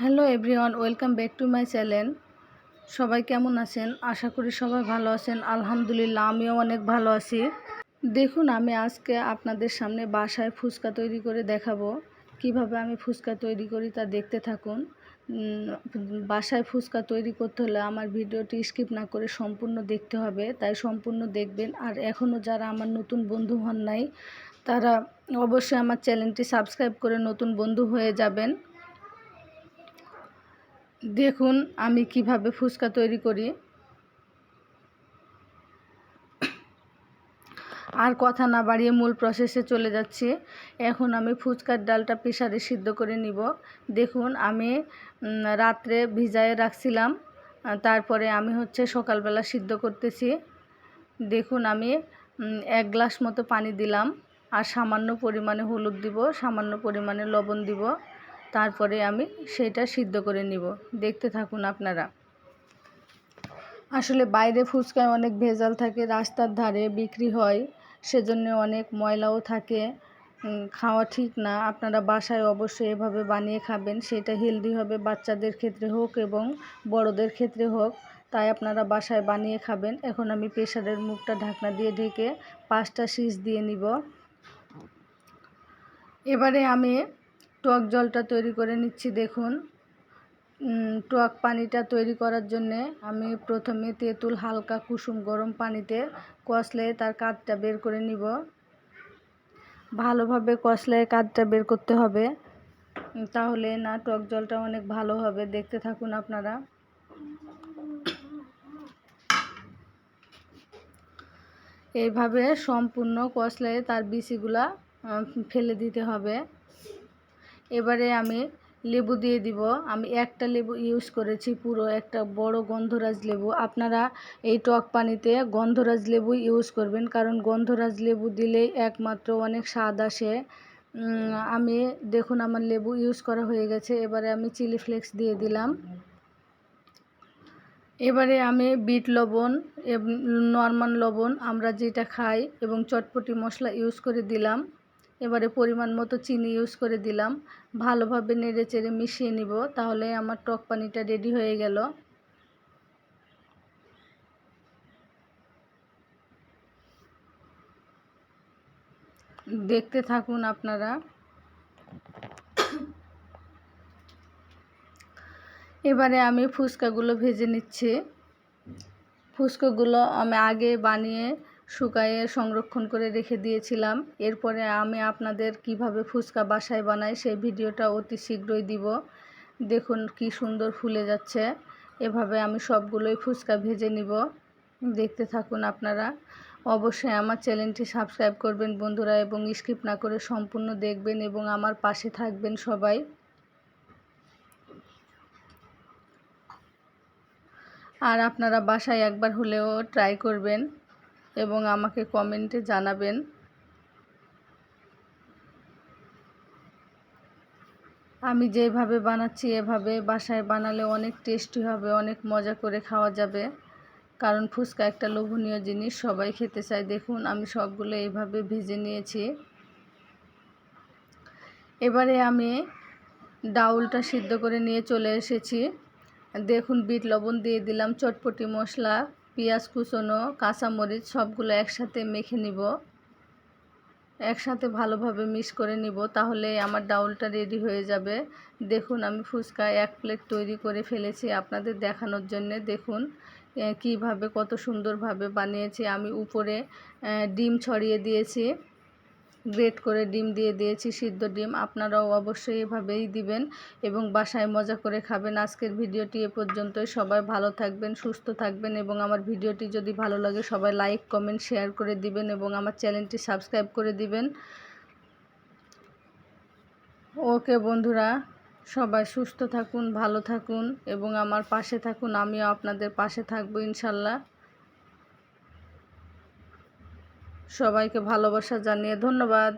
Hello everyone, welcome back to my channel. সবাই কেমন আছেন? আশা করি সবাই ভালো আছেন। আলহামদুলিল্লাহ, আমিও অনেক ভালো আছি। দেখুন, আমি আজকে আপনাদের সামনে বাসায় ফুচকা তৈরি করে দেখাবো। কীভাবে আমি ফুচকা তৈরি করি তা দেখতে থাকুন। বাসায় ফুচকা তৈরি করতে হলে আমার ভিডিওটি স্কিপ না করে সম্পূর্ণ দেখতে হবে। তাই সম্পূর্ণ দেখবেন। আর এখনও যারা আমার নতুন বন্ধু হন নাই, তারা অবশ্যই আমার চ্যানেলটি সাবস্ক্রাইব করে নতুন বন্ধু হয়ে যাবেন। দেখুন, আমি কীভাবে ফুচকা তৈরি করি। আর কথা না বাড়িয়ে মূল প্রসেসে চলে যাচ্ছি। এখন আমি ফুচকার ডালটা প্রেসারে সিদ্ধ করে নিব। দেখুন, আমি রাত্রে ভিজায়ে রাখছিলাম। তারপরে আমি হচ্ছে সকালবেলা সিদ্ধ করতেছি। দেখুন, আমি এক গ্লাস মতো পানি দিলাম। আর সামান্য পরিমাণে হলুদ দিব, সামান্য পরিমাণে লবণ দিব। তারপরে আমি সেটা সিদ্ধ করে নিব। দেখতে থাকুন আপনারা। আসলে বাইরে ফুচকায় অনেক ভেজাল থাকে, রাস্তার ধারে বিক্রি হয়, সেজন্য অনেক ময়লাও থাকে। খাওয়া ঠিক না। আপনারা বাসায় অবশ্যই এভাবে বানিয়ে খাবেন। সেটা হেলদি হবে বাচ্চাদের ক্ষেত্রে হোক এবং বড়দের ক্ষেত্রে হোক। তাই আপনারা বাসায় বানিয়ে খাবেন। এখন আমি প্রেশারের মুখটা ঢাকনা দিয়ে ঢেকে পাঁচটা সিজ দিয়ে নিব। এবারে আমি টক জলটা তৈরি করে নিচ্ছি, দেখুন। টক পানিটা তৈরি করার জন্যে আমি প্রথমে তেঁতুল হালকা কুসুম গরম পানিতে কষলে তার কাঠটা বের করে নিব। ভালোভাবে কষলে কাঠটা বের করতে হবে। তাহলে না, টক জলটা অনেক ভালো হবে, দেখতে থাকুন আপনারা। এইভাবে সম্পূর্ণ কষলে তার বিচিগুলা ফেলে দিতে হবে। এবারে আমি লেবু দিয়ে দিব। আমি একটা লেবু ইউজ করেছি পুরো একটা বড় গন্ধরাজ লেবু। আপনারা এই টক পানিতে গন্ধরাজ লেবু ইউজ করবেন, কারণ গন্ধরাজ লেবু দিলেই একমাত্র অনেক স্বাদ আসে। আমি দেখুন আমার লেবু ইউজ করা হয়ে গেছে। এবারে আমি চিলি ফ্লেক্স দিয়ে দিলাম। এবারে আমি বিট লবণ নর্মাল লবণ আমরা যেটা খাই এবং চটপটি মশলা ইউজ করে দিলাম। এবারে পরিমাণ মতো চিনি ইউজ করে দিলাম। ভালোভাবে নেড়ে চেড়ে মিশিয়ে নিব, তাহলে আমার টক পানিটা রেডি হয়ে গেল। দেখতে থাকুন আপনারা। এবারে আমি ফুচকাগুলো ভেজে নিচ্ছি। ফুচকাগুলো আমি আগে বানিয়ে শুকায়ে সংরক্ষণ করে রেখে দিয়েছিলাম। এরপরে আমি আপনাদের কীভাবে ফুচকা বাসায় বানাই সেই ভিডিওটা অতি শীঘ্রই দিব। দেখুন কি সুন্দর ফুলে যাচ্ছে। এভাবে আমি সবগুলোই ফুচকা ভেজে নিব। দেখতে থাকুন আপনারা। অবশ্যই আমার চ্যানেলটি সাবস্ক্রাইব করবেন বন্ধুরা এবং স্কিপ না করে সম্পূর্ণ দেখবেন এবং আমার পাশে থাকবেন সবাই। আর আপনারা বাসায় একবার হলেও ট্রাই করবেন। এবং আমাকে কমেন্টে জানাবেন। আমি যেভাবে বানাচ্ছি, এভাবে বাসায় বানালে অনেক টেস্টি হবে, অনেক মজা করে খাওয়া যাবে। কারণ ফুচকা একটা লোভনীয় জিনিস, সবাই খেতে চায়। দেখুন, আমি সবগুলো এইভাবে ভেজে নিয়েছি। এবারে আমি ডাউলটা সিদ্ধ করে নিয়ে চলে এসেছি। দেখুন, বিট লবণ দিয়ে দিলাম, চটপটি মশলা। পেঁয়াজ, কুচনো, কাঁচামরিচ সবগুলো একসাথে মেখে নিব। একসাথে ভালোভাবে মিক্স করে নিব, তাহলে আমার ডাউলটা রেডি হয়ে যাবে। দেখুন, আমি ফুচকা এক প্লেট তৈরি করে ফেলেছি আপনাদের দেখানোর জন্য। দেখুন কীভাবে কত সুন্দরভাবে বানিয়েছি। আমি উপরে ডিম ছড়িয়ে দিয়েছি। গ্রেট করে ডিম দিয়ে দিয়েছি, সিদ্ধ ডিম। আপনারাও অবশ্যই এভাবেই দিবেন এবং বাসায় মজা করে খাবেন। আজকের ভিডিওটি এ পর্যন্তই। সবাই ভালো থাকবেন, সুস্থ থাকবেন এবং আমার ভিডিওটি যদি ভালো লাগে, সবাই লাইক, কমেন্ট, শেয়ার করে দিবেন এবং আমার চ্যানেলটি সাবস্ক্রাইব করে দিবেন। ওকে বন্ধুরা, সবাই সুস্থ থাকুন, ভালো থাকুন এবং আমার পাশে থাকুন। আমিও আপনাদের পাশে থাকব ইনশাল্লাহ। সবাইকে ভালোবাসা জানিয়ে ধন্যবাদ।